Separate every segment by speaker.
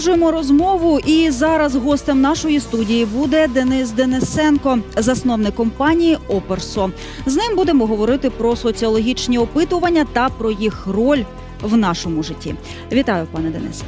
Speaker 1: Продовжуємо розмову. І зараз гостем нашої студії буде Денис Денисенко, засновник компанії Оперсо. З ним будемо говорити про соціологічні опитування та про їх роль в нашому житті. Вітаю, пане Денисе.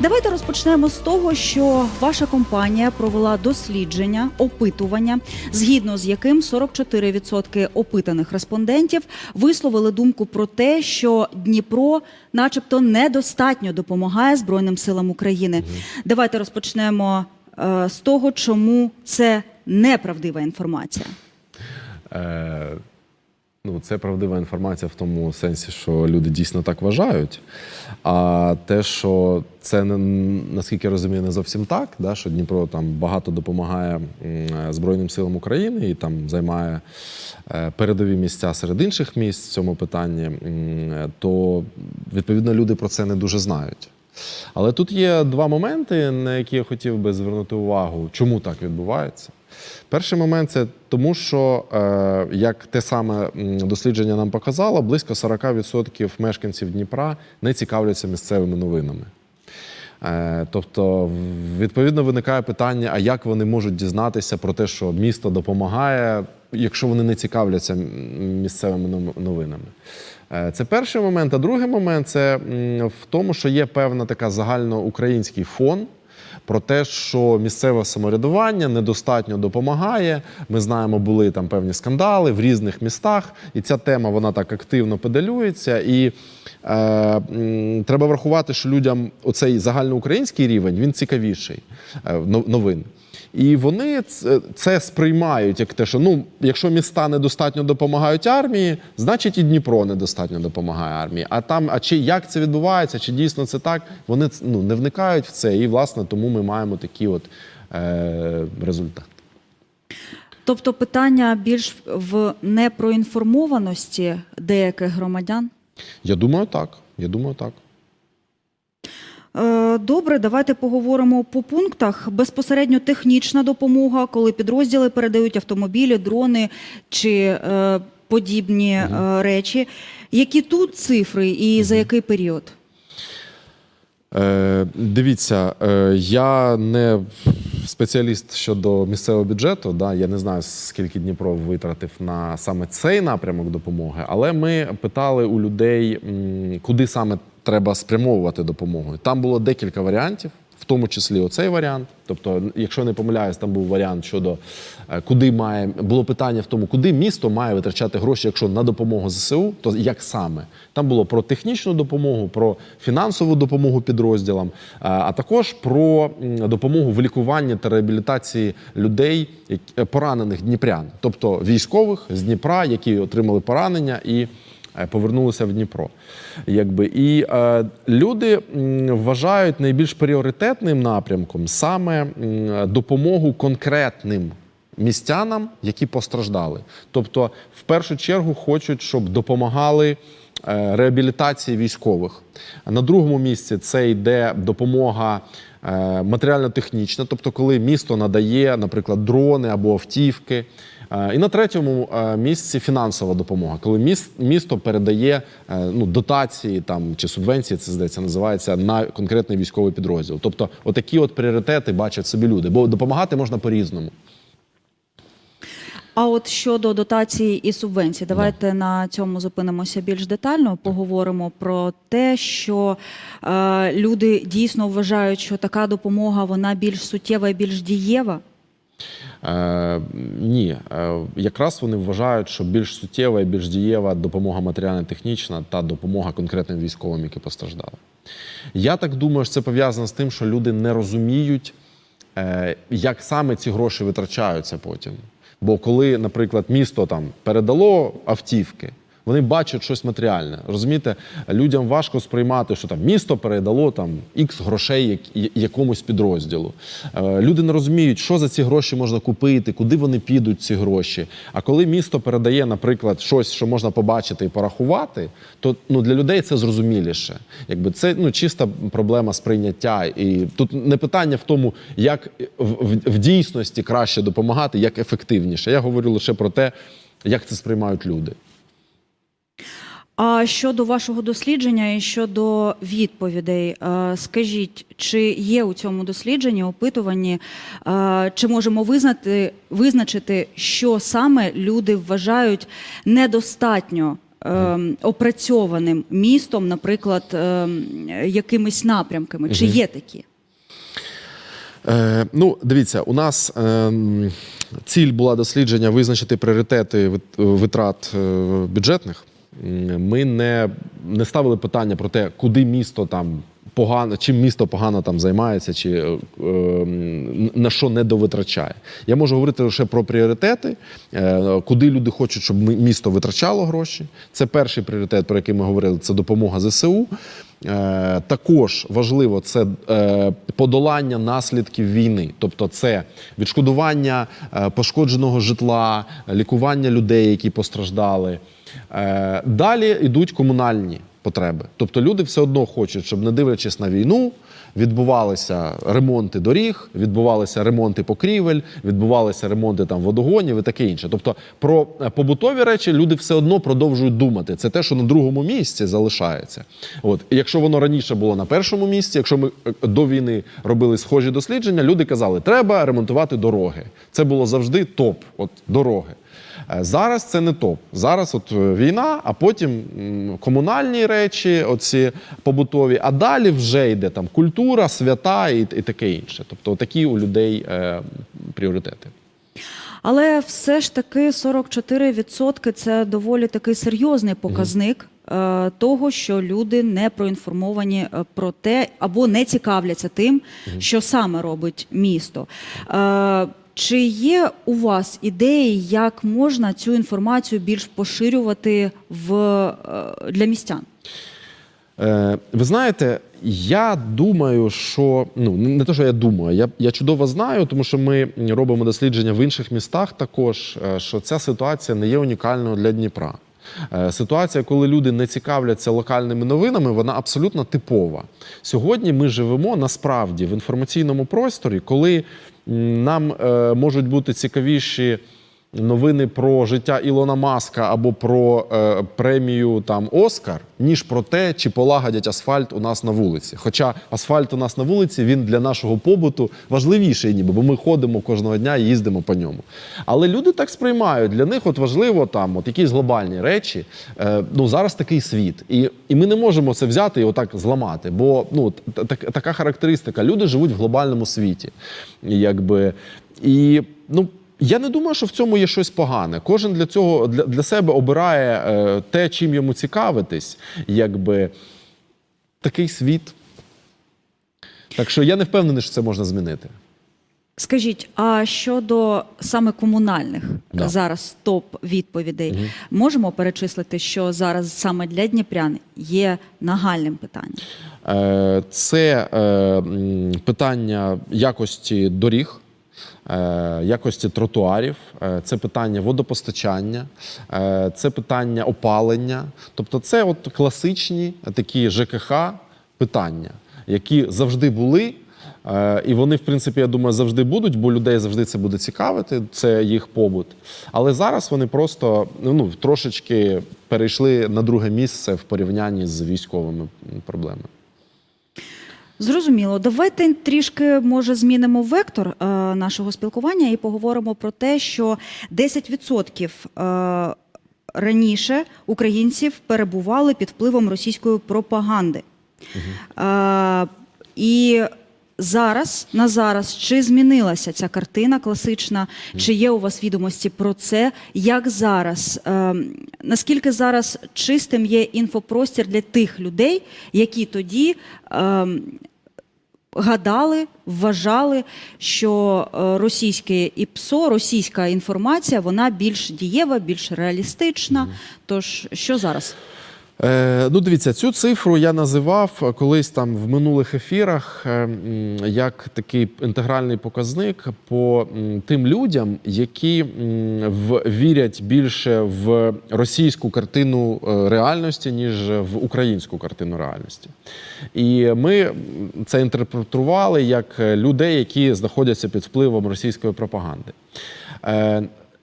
Speaker 1: Давайте розпочнемо з того, що ваша компанія провела дослідження, опитування, згідно з яким 44% опитаних респондентів висловили думку про те, що Дніпро, начебто, недостатньо допомагає Збройним силам України. Давайте розпочнемо е, з того, чому це неправдива інформація.
Speaker 2: Е, ну, це правдива інформація в тому сенсі, що люди дійсно так вважають. А те, що це не наскільки я розумію, не зовсім так, да, що Дніпро там багато допомагає Збройним силам України і там займає е, передові місця серед інших місць в цьому питанні, то відповідно люди про це не дуже знають. Але тут є два моменти, на які я хотів би звернути увагу, чому так відбувається. Перший момент це тому, що е, як те саме дослідження нам показало, близько 40% мешканців Дніпра не цікавляться місцевими новинами. Е, Тобто, відповідно, виникає питання: а як вони можуть дізнатися про те, що місто допомагає, якщо вони не цікавляться місцевими новинами? Е, Це перший момент. А другий момент це в тому, що є певна така загальноукраїнський фон. Про те, що місцеве самоврядування недостатньо допомагає. Ми знаємо, були там певні скандали в різних містах, і ця тема вона так активно педалюється. І е, треба врахувати, що людям оцей загальноукраїнський рівень він цікавіший е, новин. І вони це, це сприймають як те, що ну, якщо міста недостатньо допомагають армії, значить і Дніпро недостатньо допомагає армії. А там, а чи як це відбувається, чи дійсно це так, вони ну, не вникають в це. І власне тому ми маємо такі от е, результати.
Speaker 1: Тобто, питання більш в непроінформованості деяких громадян.
Speaker 2: Я думаю, так. Я думаю, так.
Speaker 1: Е, Добре, давайте поговоримо по пунктах. Безпосередньо технічна допомога, коли підрозділи передають автомобілі, дрони чи е, подібні е, речі. Які тут цифри і за який період?
Speaker 2: Е, дивіться, е, я не спеціаліст щодо місцевого бюджету. Да, я не знаю, скільки Дніпро витратив на саме цей напрямок допомоги, але ми питали у людей, куди саме треба спрямовувати допомогу. Там було декілька варіантів. В тому числі оцей варіант. Тобто, якщо не помиляюсь, там був варіант щодо е, куди має було питання в тому, куди місто має витрачати гроші, якщо на допомогу ЗСУ, то як саме там було про технічну допомогу, про фінансову допомогу підрозділам, е, а також про допомогу в лікуванні та реабілітації людей, е, поранених дніпрян, тобто військових з Дніпра, які отримали поранення і повернулися в Дніпро. Якби і е, люди вважають найбільш пріоритетним напрямком саме допомогу конкретним містянам, які постраждали. Тобто, в першу чергу хочуть, щоб допомагали. е, Реабілітації військових на другому місці це йде допомога е, матеріально-технічна, тобто, коли місто надає, наприклад, дрони або автівки. Е, І на третьому е, місці фінансова допомога, коли міс- місто передає е, ну, дотації там чи субвенції, це здається, називається на конкретний військовий підрозділ. Тобто, отакі от пріоритети бачать собі люди, бо допомагати можна по-різному.
Speaker 1: А от щодо дотацій і субвенцій, давайте на цьому зупинимося більш детально. Поговоримо про те, що е, люди дійсно вважають, що така допомога вона більш суттєва і більш дієва.
Speaker 2: Е, ні, е, якраз вони вважають, що більш суттєва і більш дієва допомога матеріально-технічна та допомога конкретним військовим, які постраждали. Я так думаю, що це пов'язано з тим, що люди не розуміють, е, як саме ці гроші витрачаються потім. Бо коли, наприклад, місто там передало автівки, вони бачать щось матеріальне. Розумієте, людям важко сприймати, що там місто передало там ікс грошей як- якомусь підрозділу. Е, Люди не розуміють, що за ці гроші можна купити, куди вони підуть, ці гроші. А коли місто передає, наприклад, щось, що можна побачити і порахувати, то ну для людей це зрозуміліше. Якби це ну чиста проблема сприйняття. І тут не питання в тому, як в, в дійсності краще допомагати, як ефективніше. Я говорю лише про те, як це сприймають люди.
Speaker 1: А щодо вашого дослідження і щодо відповідей, е, скажіть, чи є у цьому дослідженні, опитуванні, е, чи можемо визнати, визначити, що саме люди вважають недостатньо е, опрацьованим містом, наприклад, якимись напрямками? Чи є такі?
Speaker 2: Е, ну, дивіться, у нас ем, ціль була дослідження визначити пріоритети витрат бюджетних. Ми не, не ставили питання про те, куди місто там погано, чим місто погано там займається, чи е, ем, на що не довитрачає. Я можу говорити лише про пріоритети, е, куди люди хочуть, щоб місто витрачало гроші. Це перший пріоритет, про який ми говорили, це допомога ЗСУ. Е, Також важливо це е, подолання наслідків війни, тобто це відшкодування е, пошкодженого житла, лікування людей, які постраждали. Е, Далі йдуть комунальні потреби. Тобто люди все одно хочуть, щоб не дивлячись на війну, відбувалися ремонти доріг, відбувалися ремонти покрівель, відбувалися ремонти там водогонів і таке інше. Тобто про е, побутові речі люди все одно продовжують думати. Це те, що на другому місці залишається. От якщо воно раніше було на першому місці, якщо ми е, до війни робили схожі дослідження, люди казали, треба ремонтувати дороги. Це було завжди топ, от дороги. Е, Зараз це не топ. Зараз от е, війна, а потім комунальні речі, оці побутові, а далі вже йде там культура, свята і, і таке інше. Тобто такі у людей е, пріоритети.
Speaker 1: Але все ж таки 44% – це доволі такий серйозний показник е, того, що люди не проінформовані про те або не цікавляться тим, що саме робить місто. Чи є у вас ідеї, як можна цю інформацію більш поширювати в, е, для містян?
Speaker 2: Е, ви знаєте, я думаю, що ну не те, що я думаю, я, я чудово знаю, тому що ми робимо дослідження в інших містах також, е, що ця ситуація не є унікальною для Дніпра. Е, Ситуація, коли люди не цікавляться локальними новинами, вона абсолютно типова. Сьогодні ми живемо насправді в інформаційному просторі, коли нам е, можуть бути цікавіші новини про життя Ілона Маска або про е, премію там Оскар, ніж про те, чи полагодять асфальт у нас на вулиці. Хоча асфальт у нас на вулиці він для нашого побуту важливіший, ніби бо ми ходимо кожного дня і їздимо по ньому. Але люди так сприймають. Для них от важливо там от якісь глобальні речі. Е, ну зараз такий світ, і, і ми не можемо це взяти і отак зламати. Бо ну так, така характеристика. Люди живуть в глобальному світі, якби і ну. Я не думаю, що в цьому є щось погане. Кожен для цього для, для себе обирає е, те, чим йому цікавитись, якби такий світ. Так що я не впевнений, що це можна змінити.
Speaker 1: Скажіть, а щодо саме комунальних
Speaker 2: Да.
Speaker 1: зараз топ відповідей, можемо перечислити, що зараз саме для дніпрян є нагальним питанням?
Speaker 2: Е, Це е, питання якості доріг, якості тротуарів, е, це питання водопостачання, е, це питання опалення. Тобто, це от класичні такі ЖКХ питання, які завжди були. Е, І вони, в принципі, я думаю, завжди будуть, бо людей завжди це буде цікавити, це їх побут. Але зараз вони просто ну, трошечки перейшли на друге місце в порівнянні з військовими проблемами.
Speaker 1: Зрозуміло. Давайте трішки може змінимо вектор е, нашого спілкування і поговоримо про те, що 10% е, раніше українців перебували під впливом російської пропаганди. Е, і зараз на зараз чи змінилася ця картина класична, чи є у вас відомості про це? Як зараз? Е, наскільки зараз чистим є інфопростір для тих людей, які тоді е, гадали, вважали, що е, російське ІПСО, російська інформація, вона більш дієва, більш реалістична. Тож що зараз?
Speaker 2: Е, ну, дивіться, цю цифру я називав колись там в минулих ефірах е, як такий інтегральний показник по тим людям, які вірять більше в російську картину е, реальності, ніж в українську картину реальності. І ми це інтерпретували як людей, які знаходяться під впливом російської пропаганди.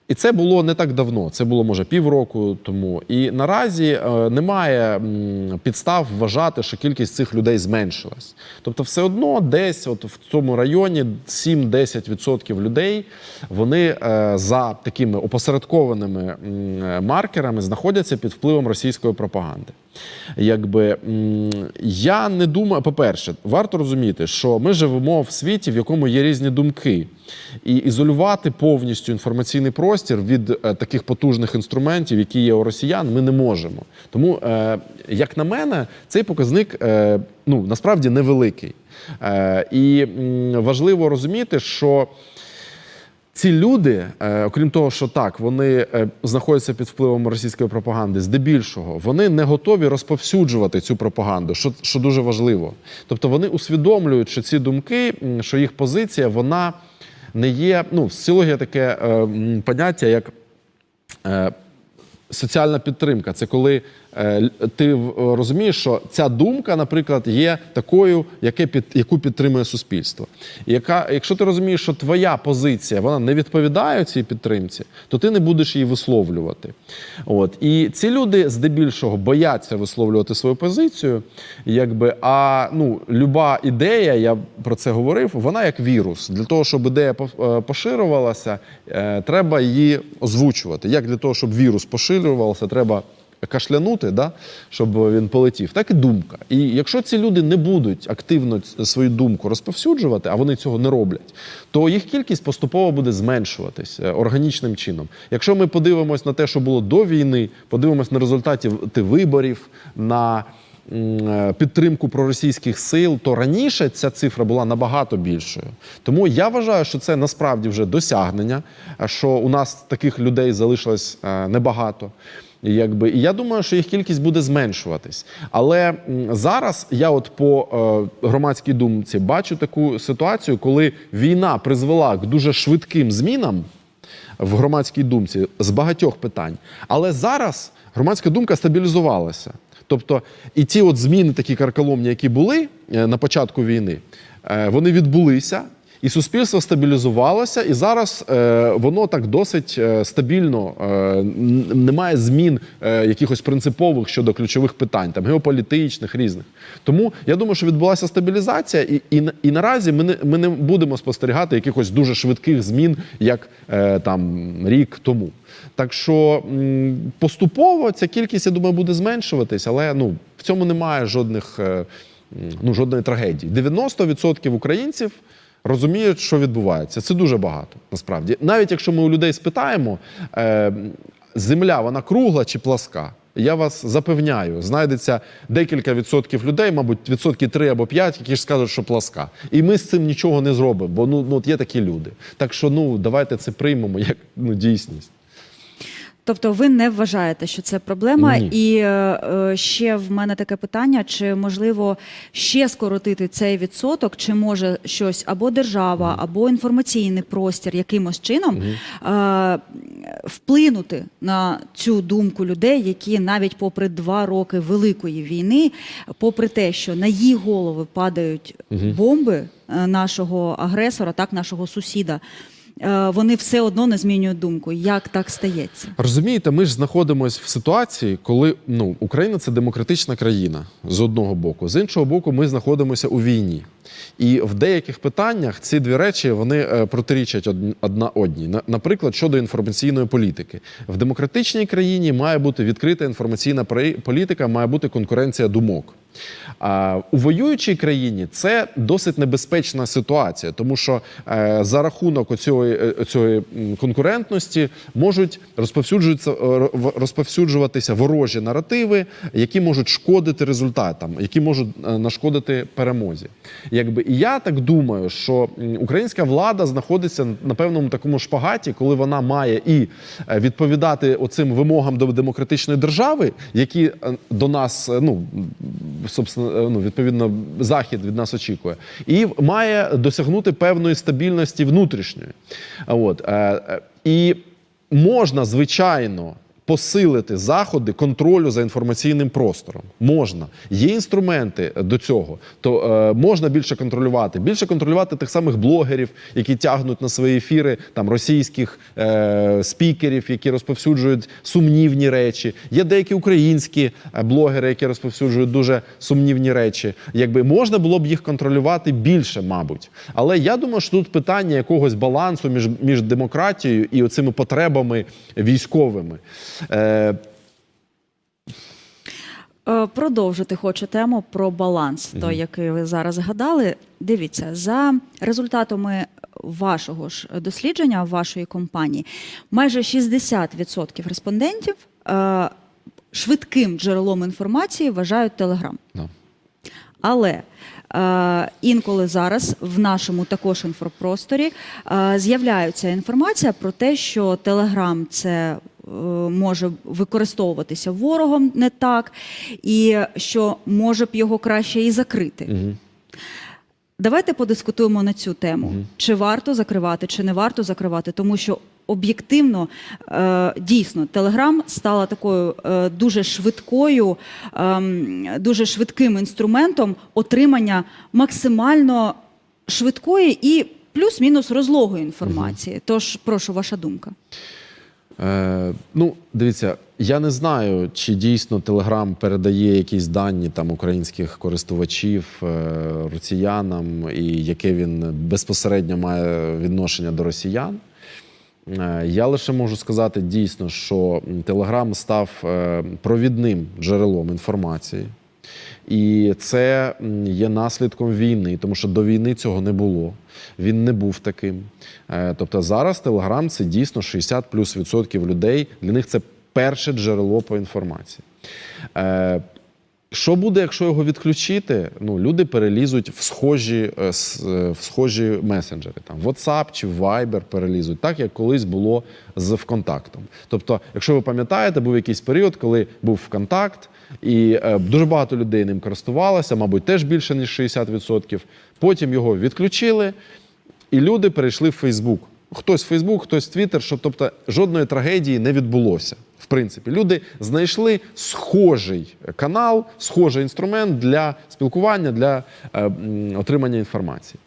Speaker 2: І це було не так давно, це було може півроку тому. І наразі е, немає підстав вважати, що кількість цих людей зменшилась. Тобто, все одно десь, от в цьому районі, 7-10% людей вони е, за такими опосередкованими маркерами знаходяться під впливом російської пропаганди. Якби я не думаю, по-перше, варто розуміти, що ми живемо в світі, в якому є різні думки, і ізолювати повністю інформаційний простір від е, таких потужних інструментів, які є у росіян, ми не можемо. Тому, е, як на мене, цей показник е, ну насправді невеликий. І важливо розуміти, що. Ці люди, окрім того, що так, вони знаходяться під впливом російської пропаганди, здебільшого, вони не готові розповсюджувати цю пропаганду, що, що дуже важливо. Тобто вони усвідомлюють, що ці думки, що їх позиція, вона не є. Ну, соціологія таке е, поняття, як е, соціальна підтримка. Це коли ти розумієш, що ця думка, наприклад, є такою, яке під, яку підтримує суспільство. І Яка, якщо ти розумієш, що твоя позиція вона не відповідає цій підтримці, то ти не будеш її висловлювати. От. І ці люди здебільшого бояться висловлювати свою позицію. Якби, а ну, люба ідея, я про це говорив, вона як вірус. Для того, щоб ідея е, поширювалася, е, треба її озвучувати. Як для того, щоб вірус поширювався, треба кашлянути, да, щоб він полетів, так і думка. І якщо ці люди не будуть активно свою думку розповсюджувати, а вони цього не роблять, то їх кількість поступово буде зменшуватись е, органічним чином. Якщо ми подивимось на те, що було до війни, подивимось на результати ти виборів, на е, підтримку проросійських сил, то раніше ця цифра була набагато більшою. Тому я вважаю, що це насправді вже досягнення, що у нас таких людей залишилось е, небагато. Якби, і я думаю, що їх кількість буде зменшуватись. Але зараз я, от по е, громадській думці, бачу таку ситуацію, коли війна призвела к дуже швидким змінам в громадській думці з багатьох питань. Але зараз громадська думка стабілізувалася. Тобто, і ті от зміни, такі карколомні, які були е, на початку війни, е, вони відбулися. І суспільство стабілізувалося, і зараз е, воно так досить е, стабільно. Е, немає змін е, якихось принципових щодо ключових питань, там геополітичних різних. Тому я думаю, що відбулася стабілізація, і, і, і наразі ми не, ми не будемо спостерігати якихось дуже швидких змін, як е, там рік тому. Так що поступово ця кількість, я думаю, буде зменшуватись, але ну в цьому немає жодних е, ну, жодної трагедії. 90% українців розуміють, що відбувається. Це дуже багато насправді. Навіть якщо ми у людей спитаємо, е, земля вона кругла чи пласка. Я вас запевняю, знайдеться декілька відсотків людей, мабуть, відсотки 3 або 5, які ж скажуть, що пласка. І ми з цим нічого не зробимо, бо ну, ну от є такі люди. Так що ну давайте це приймемо як ну, дійсність.
Speaker 1: Тобто ви не вважаєте, що це проблема?
Speaker 2: Ні.
Speaker 1: І е, е, ще в мене таке питання: чи можливо ще скоротити цей відсоток, чи може щось або держава, або інформаційний простір якимось чином е, вплинути на цю думку людей, які навіть попри два роки великої війни, попри те, що на їх голови падають бомби е, нашого агресора, так нашого сусіда. Е, Вони все одно не змінюють думку. Як так стається?
Speaker 2: Розумієте, ми ж знаходимося в ситуації, коли ну, Україна це демократична країна з одного боку, з іншого боку, ми знаходимося у війні. І в деяких питаннях ці дві речі вони е, протирічать одна одній. Наприклад, щодо інформаційної політики, в демократичній країні має бути відкрита інформаційна політика, має бути конкуренція думок. А у воюючій країні це досить небезпечна ситуація, тому що е, за рахунок оцієї, е, цієї конкурентності можуть розповсюджуватися, ворожі наративи, які можуть шкодити результатам, які можуть нашкодити перемозі. Якби і я так думаю, що українська влада знаходиться на певному такому шпагаті, коли вона має і е, відповідати оцим вимогам до демократичної держави, які е, до нас е, ну собственно, ну, відповідно захід від нас очікує, і має досягнути певної стабільності внутрішньої. От і можна звичайно посилити заходи контролю за інформаційним простором. Можна. Є інструменти до цього. То е, можна більше контролювати. Більше контролювати тих самих блогерів, які тягнуть на свої ефіри там російських е, спікерів, які розповсюджують сумнівні речі. Є деякі українські е, блогери, які розповсюджують дуже сумнівні речі. Якби можна було б їх контролювати більше, мабуть. Але я думаю, що тут питання якогось балансу між, між демократією і оцими потребами військовими. Е,
Speaker 1: Е, Продовжити хочу тему про баланс, той, який ви зараз згадали. Дивіться, за результатами вашого ж дослідження, вашої компанії, майже 60% респондентів е, швидким джерелом інформації вважають Телеграм.
Speaker 2: да.
Speaker 1: Але інколи зараз в нашому також інфопросторі е, з'являється інформація про те, що Телеграм це е, може використовуватися ворогом не так, і що може б його краще і закрити.
Speaker 2: Мгм.
Speaker 1: Давайте подискутуємо на цю тему. Чи варто закривати, чи не варто закривати, тому що об'єктивно е, дійсно Телеграм стала такою е, дуже швидкою, ем, дуже швидким інструментом отримання максимально швидкої і плюс-мінус розлогої інформації. Тож прошу ваша думка.
Speaker 2: Е, ну, дивіться, я не знаю, чи дійсно Телеграм передає якісь дані там українських користувачів е, росіянам, і яке він безпосередньо має відношення до росіян. Е, Я лише можу сказати дійсно, що Телеграм став е, провідним джерелом інформації. І це є наслідком війни, тому що до війни цього не було. Він не був таким. Е, Тобто зараз Телеграм це дійсно 60 плюс відсотків людей. Для них це перше джерело по інформації. Що буде, якщо його відключити? Ну, люди перелізуть в схожі, е, е, в схожі месенджери. Там WhatsApp чи Viber перелізуть, так як колись було з ВКонтактом. Тобто, якщо ви пам'ятаєте, був якийсь період, коли був ВКонтакт, і е, дуже багато людей ним користувалося, мабуть, теж більше ніж 60%. Потім його відключили, і люди перейшли в Фейсбук. Хтось в Фейсбук, хтось в Твіттер, що тобто жодної трагедії не відбулося. Принципі, люди знайшли схожий канал, схожий інструмент для спілкування, для е, отримання інформації.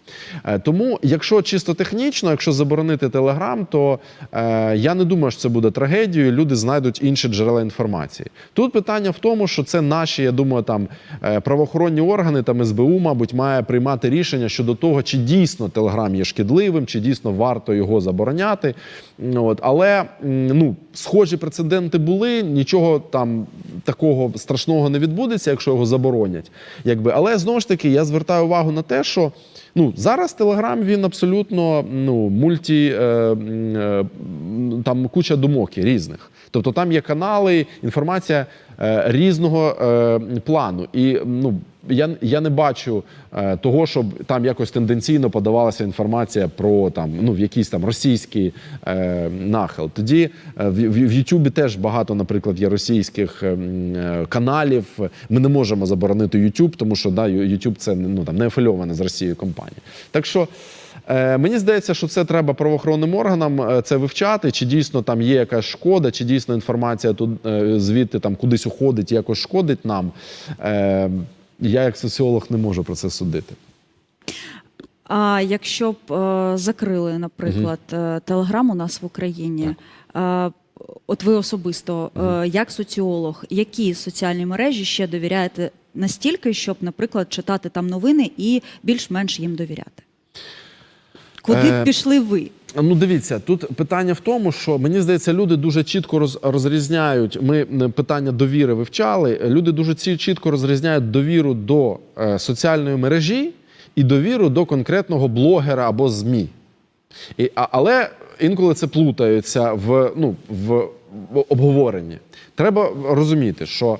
Speaker 2: Е, тому, якщо чисто технічно, якщо заборонити Телеграм, то е, я не думаю, що це буде трагедією. Люди знайдуть інші джерела інформації. Тут питання в тому, що це наші, я думаю, там правоохоронні органи, там СБУ, мабуть, має приймати рішення щодо того, чи дійсно Телеграм є шкідливим, чи дійсно варто його забороняти. От. Але ну, схожі прецеденти були, нічого там такого страшного не відбудеться, якщо його заборонять. Якби. Але знову ж таки, я звертаю увагу на те, що ну, зараз Телеграм він абсолютно ну, мульті, е, е, там куча думок різних. Тобто там є канали, інформація е, різного е, плану. І ну, я, я не бачу е, того, щоб там якось тенденційно подавалася інформація про там ну в якийсь там російський е, нахил. Тоді е, в, Ютубі теж багато, наприклад, є російських е, е, каналів. Ми не можемо заборонити Ютуб, тому що да, Ютуб це ну там не афільована з Росією компанія. Так що. Е, Мені здається, що це треба правоохоронним органам е, це вивчати, чи дійсно там є якась шкода, чи дійсно інформація тут е, звідти там кудись уходить, якось шкодить нам. Е, Я як соціолог не можу про це судити.
Speaker 1: А якщо б е, закрили, наприклад, е, Телеграм у нас в Україні, е, от ви особисто, е, як соціолог, які соціальні мережі ще довіряєте настільки, щоб, наприклад, читати там новини і більш-менш їм довіряти? Куди
Speaker 2: Е,
Speaker 1: б пішли ви?
Speaker 2: Ну, дивіться, тут питання в тому, що мені здається, люди дуже чітко роз, розрізняють. Ми е, питання довіри вивчали. Люди дуже чітко розрізняють довіру до е, соціальної мережі і довіру до конкретного блогера або ЗМІ. І, а, але інколи це плутається в, ну, в, обговоренні. Треба розуміти, що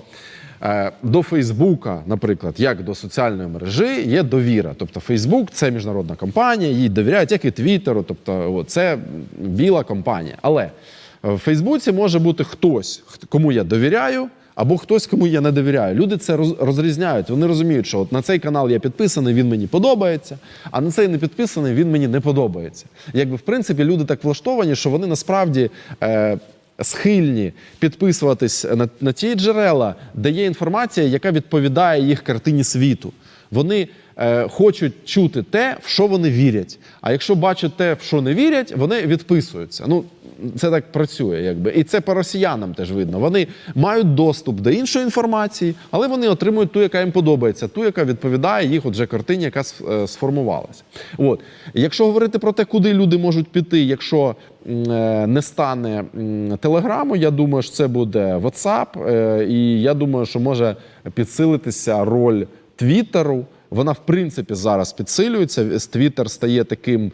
Speaker 2: до Фейсбука, наприклад, як до соціальної мережі, є довіра. Тобто Фейсбук це міжнародна компанія, їй довіряють, як і Твіттеру, тобто о, це біла компанія. Але в Фейсбуці може бути хтось, кому я довіряю. Або хтось, кому я не довіряю. Люди це розрізняють. Вони розуміють, що от на цей канал я підписаний, він мені подобається, а на цей не підписаний, він мені не подобається. Якби в принципі люди так влаштовані, що вони насправді е, схильні підписуватись на, на ті джерела, де є інформація, яка відповідає їх картині світу. Вони е, хочуть чути те, в що вони вірять. А якщо бачать те, в що не вірять, вони відписуються. Ну, це так працює, якби. І це по росіянам теж видно. Вони мають доступ до іншої інформації, але вони отримують ту, яка їм подобається, ту, яка відповідає їх отже картині, яка е, сформувалася. От. Якщо говорити про те, куди люди можуть піти, якщо не стане телеграму, я думаю, що це буде WhatsApp, е, і я думаю, що може підсилитися роль Твіттеру. Вона, в принципі, зараз підсилюється. Твіттер стає таким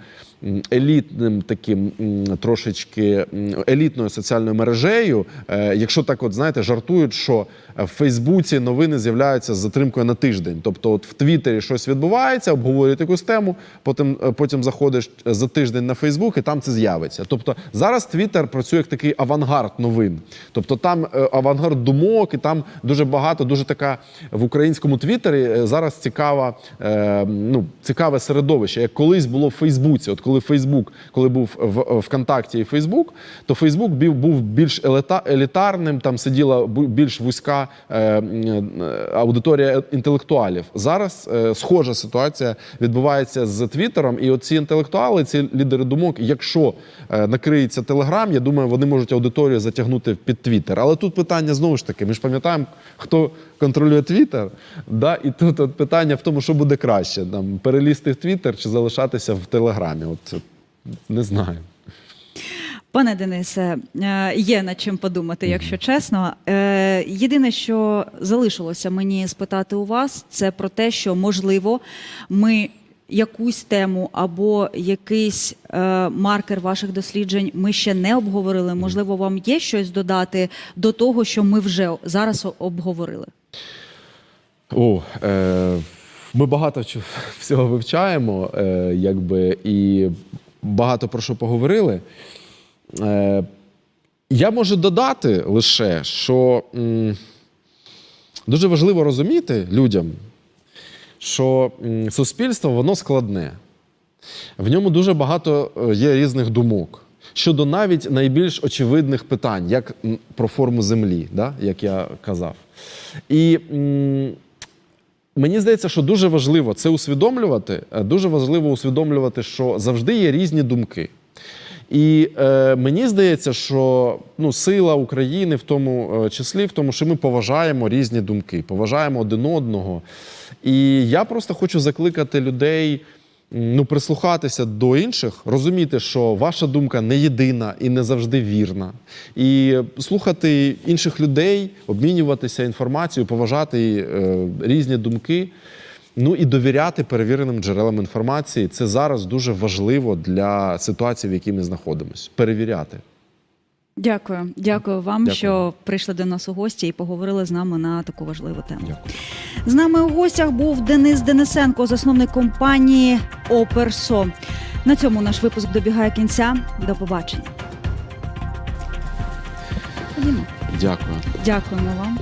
Speaker 2: елітним, таким трошечки елітною соціальною мережею. Е, Якщо так, от знаєте, жартують, що в Фейсбуці новини з'являються з затримкою на тиждень. Тобто, от в Твіттері щось відбувається, обговорюють якусь тему, потім, е, потім заходиш за тиждень на Фейсбук, і там це з'явиться. Тобто зараз Твіттер працює як такий авангард новин. Тобто там е, авангард думок, і там дуже багато, дуже така в українському Твіттері е, зараз цікава, е, ну, цікаве середовище. Як колись було в Фейсбуці. От коли Фейсбук, коли був в ВКонтакті і Фейсбук, то Фейсбук був, більш еліта, елітарним, там сиділа більш вузька е, аудиторія інтелектуалів. Зараз е, схожа ситуація відбувається з Твіттером, і оці інтелектуали, ці лідери думок, якщо е, накриється Телеграм, я думаю, вони можуть аудиторію затягнути під Твіттер. Але тут питання знову ж таки: ми ж пам'ятаємо, хто контролює Твіттер. Да? І тут от питання в тому, що буде краще: там, перелізти в Твіттер чи залишатися в Телеграмі. От не знаю.
Speaker 1: Пане Денисе, е, є над чим подумати, якщо чесно. Е, Єдине, що залишилося мені спитати у вас, це про те, що можливо ми якусь тему або якийсь е, маркер ваших досліджень ми ще не обговорили. Можливо, вам є щось додати до того, що ми вже зараз обговорили.
Speaker 2: О, е, ми багато всього вивчаємо, е, якби, і багато про що поговорили. Е, я можу додати лише, що дуже важливо розуміти людям, що суспільство воно складне. В ньому дуже багато е, є різних думок щодо навіть найбільш очевидних питань, як про форму землі, да? як я казав. І мені здається, що дуже важливо це усвідомлювати. е, Дуже важливо усвідомлювати, що завжди є різні думки. І е, мені здається, що ну, сила України в тому е, числі в тому, що ми поважаємо різні думки, поважаємо один одного. І я просто хочу закликати людей ну, прислухатися до інших, розуміти, що ваша думка не єдина і не завжди вірна. І слухати інших людей, обмінюватися інформацією, поважати е, різні думки. Ну і довіряти перевіреним джерелам інформації. Це зараз дуже важливо для ситуації, в якій ми знаходимося. Перевіряти.
Speaker 1: Дякую, дякую вам,
Speaker 2: Дякую.
Speaker 1: що прийшли до нас у гості і поговорили з нами на таку важливу тему.
Speaker 2: Дякую.
Speaker 1: З нами у гостях був Денис Денисенко, засновник компанії Оперсо. На цьому наш випуск добігає кінця. До побачення.
Speaker 2: Дякую.
Speaker 1: Дякуємо вам.